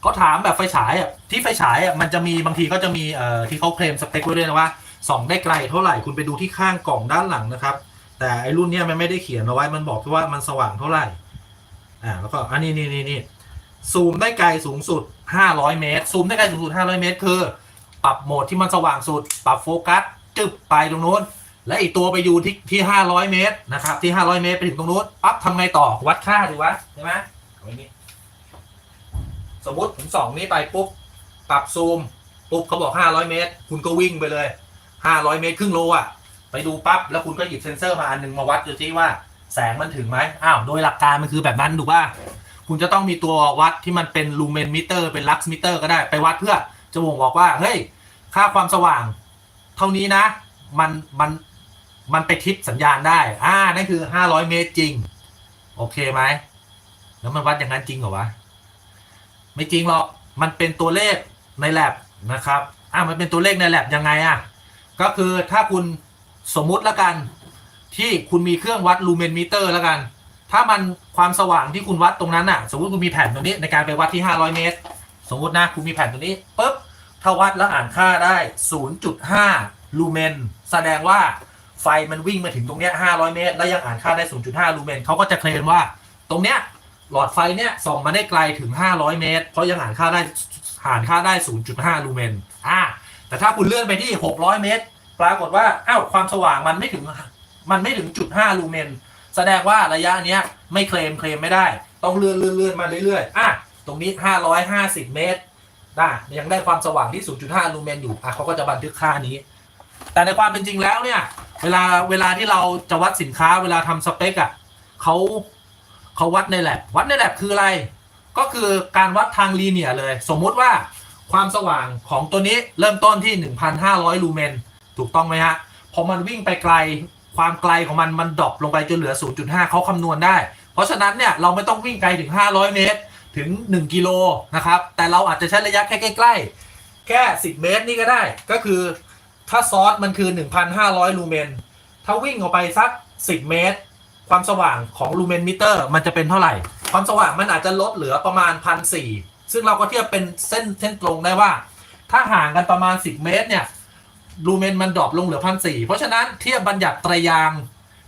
เขาถามแบบไฟฉายอะที่ไฟฉายอะมันจะมีบางทีก็จะมีเอ่อที่เขาเคลมสเปคไว้ด้วยนะว่าส่องได้ไกลเท่าไหร่คุณไปดูที่ข้างกล่องด้านหลังนะครับ แต่ไอรุ่นเนี้ยมันไม่ได้เขียนเอาไว้มันบอกแค่ว่ามันสว่างเท่าไหร่อ่าแล้วก็อันนี้นี่นี่นี่ซูมได้ไกลสูงสุด 500 เมตร ซูมได้ไกลสูงสุด 500 เมตร คือ ปรับโหมดที่มันสว่างสุด ปรับโฟกัสจึบไปตรงนู้น และอีกตัวไปอยู่ที่ที่ 500 เมตรนะครับที่ 500 เมตรไปถึงตรงนู้นปั๊บทำไงต่อวัดค่าดูวะใช่ไหมเอาอย่างนี้ สมมติผมส่องนี้ไปปุ๊บปรับซูมปุ๊บเขาบอก 500 เมตร คุณก็วิ่งไปเลย 500 เมตรครึ่งโลอะ ไปดูปั๊บแล้วคุณก็หยิบเซ็นเซอร์มาอันหนึ่งมาวัดดูที่ว่าแสงมันถึงไหมอ้าวโดยหลักการมันคือแบบนั้นถูกป่ะคุณจะต้องมีตัววัดที่มันเป็นลูเมนมิเตอร์เป็นลักซ์มิเตอร์ก็ได้ไปวัดเพื่อจะบ่งบอกว่าเฮ้ยค่าความสว่าง เท่านี้นะ มันมันมันไปทิปสัญญาณได้ อ่านั่นคือ 500 เมตรจริง โอเคไหม แล้วมันวัดอย่างนั้นจริงเหรอวะ ไม่จริงหรอก มันเป็นตัวเลขในแ a บนะครับอ่ามันเป็นตัวเลขในแ a บยังไงอะก็คือถ้าคุณสมมุติแล้วกันที่คุณมีเครื่องวัดลูเมนมิเตอร์แล้วกัน ถ้ามันความสว่างที่คุณวัดตรงนั้นอะ สมมติคุณมีแผ่นตรงนี้ในการไปวัดที่ 500 เมตร สมมตินะคุณมีแผ่นตรงนี้ปุ๊บถ้าวัดแล้วอ่านค่าได้ 0.5 ลูเมน แสดงว่าไฟมันวิ่งมาถึงตรงเนี้ย500 เมตร แล้วยังอ่านค่าได้ 0.5 ลูเมนเขาก็จะเคลมว่าตรงเนี้ย หลอดไฟเนี้ยส่องมาได้ไกลถึง 500 เมตร เพราะยังอ่านค่าได้อ่านค่าได้ 0.5 ลูเมนอ่าแต่ถ้าคุณเลื่อนไปที่ 600 เมตร ปรากฏว่าอ้าวความสว่างมันไม่ถึงมันไม่ถึงจุด5ลูเมน แสดงว่าระยะเนี้ยไม่เคลมเคลมไม่ได้ ต้องเลื่อนเลื่อนเลื่อนมาเรื่อยๆอะตรงนี้ 550 เมตรได้ยังได้ความสว่างที่ 0.5 ลูเมนอยู่อะเขาก็จะบันทึกค่านี้ แต่ในความเป็นจริงแล้วเนี่ย เวลาเวลาที่เราจะวัดสินค้าเวลาทำสเปคอะเขา เขาวัดในแลบวัดในแลบคืออะไร ก็คือการวัดทางลีเนียเลย สมมุติว่าความสว่างของตัวนี้เริ่มต้นที่ 1,500 ลูเมน ถูกต้องไหมฮะพอมันวิ่งไปไกลความไกลของมันมันดรอปลงไปจนเหลือ 0.5 เขาคำนวณได้ เพราะฉะนั้นเนี่ยเราไม่ต้องวิ่งไกลถึง 500 เมตรถึง 1 กิโลนะครับ แต่เราอาจจะใช้ระยะแค่ใกล้ๆ แค่ 10 เมตรนี่ก็ได้ ก็คือถ้าซอสมันคือ 1,500 ลูเมน ถ้าวิ่งออกไปสัก 10 เมตร ความสว่างของลูเมนมิเตอร์มันจะเป็นเท่าไหร่ ความสว่างมันอาจจะลดเหลือประมาณ1,400ซึ่งเราก็เทียบเป็นเส้นเส้นตรงได้ว่า ถ้าห่างกันประมาณ 10 เมตรเนี่ยลูเมนมันดรอปลงเหลือพันสี่เพราะฉะนั้นเทียบบัญญัติไตรยาง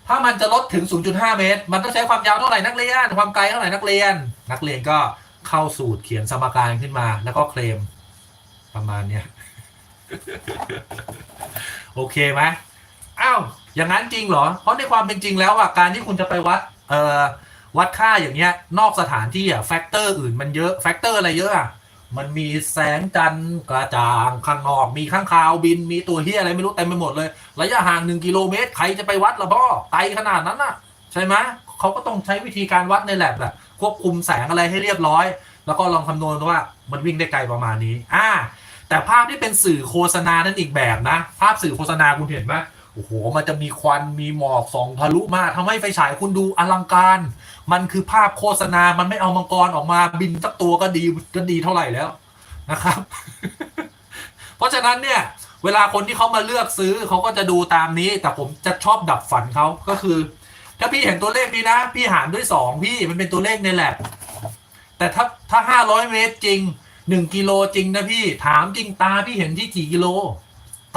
ถ้ามันจะลดถึง 0.5 เมตร มันต้องใช้ความยาวเท่าไหร่นักเรียน ความไกลเท่าไหร่นักเรียน นักเรียนก็เข้าสูตรเขียนสมการขึ้นมา แล้วก็เคลมประมาณเนี้ยโอเคไหม อ้าวอย่างนั้นจริงเหรอ เพราะในความเป็นจริงแล้วอะการที่คุณจะไปวัดเอ่อวัดค่าอย่างเงี้ย นอกสถานที่อะแฟกเตอร์อื่นมันเยอะแฟกเตอร์อะไรเยอะอะมันมีแสงจันทร์กระจ่างข้างนอก มีข้างคาวบินมีตัวเฮียอะไรไม่รู้เต็มไปหมดเลย ระยะห่างหนึ่งกิโลเมตรใครจะไปวัดละพ่อไกลขนาดนั้นน่ะ ใช่ไหมเขาก็ต้องใช้วิธีการวัดในแลบแหละควบคุมแสงอะไรให้เรียบร้อย แล้วก็ลองคำนวณว่ามันวิ่งได้ไกลประมาณนี้อ่าแต่ภาพที่เป็นสื่อโฆษณานั่นอีกแบบนะ ภาพสื่อโฆษณาคุณเห็นไหม โอ้โห มันจะมีควันมีหมอกสองทะลุมาทำให้ไฟฉายคุณดูอลังการ มันคือภาพโฆษณา มันไม่เอามังกรออกมาบินสักตัวก็ดีก็ดีเท่าไหร่แล้วนะครับ เพราะฉะนั้นเนี่ย เวลาคนที่เขามาเลือกซื้อเขาก็จะดูตามนี้ แต่ผมจะชอบดับฝันเขาก็คือ ถ้าพี่เห็นตัวเลขนี้นะ พี่หารด้วยสองพี่มันเป็นตัวเลขในแหลบแต่ถ้าถ้าห้าร้อยเมตรจริงหนึ่งกิโลจริงนะพี่ถามจริงตาพี่เห็นที่กี่กิโล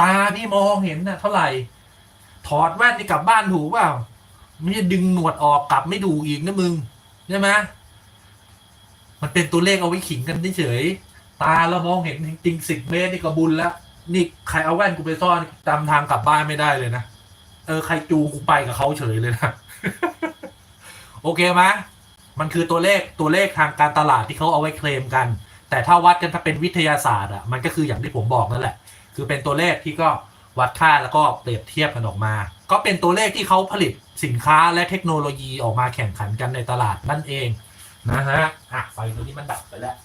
ตาพี่มองเห็นน่ะเท่าไหร่ ถอดแว่นนี่กลับบ้านถูกเปล่าม่ใช่ดึงหนวดออกกลับไม่ดูอีกนะมึงใช่ไหมมันเป็นตัวเลขเอาไว้ขิงกันเฉยตาเรามองเห็นจริงสิบเมตรนี่ก็บุญแล้ว นี่ใครเอาแว่นกูไปซ่อนจำทางกลับบ้านไม่ได้เลยนะเออใครจูงกูไปกับเขาเฉยเลยนะโอเคไหมมันคือตัวเลขตัวเลขทางการตลาดที่เขาเอาไว้เคลมกัน แต่ถ้าวัดกันถ้าเป็นวิทยาศาสตร์อะมันก็คืออย่างที่ผมบอกนั่นแหละ คือเป็นตัวเลขที่ก็ วัดค่าแล้วก็เปรียบเทียบกันออกมา ก็เป็นตัวเลขที่เขาผลิตสินค้าและเทคโนโลยีออกมาแข่งขันกันในตลาดนั่นเองนะฮะอะไฟตัวนี้มันดับไปแล้ว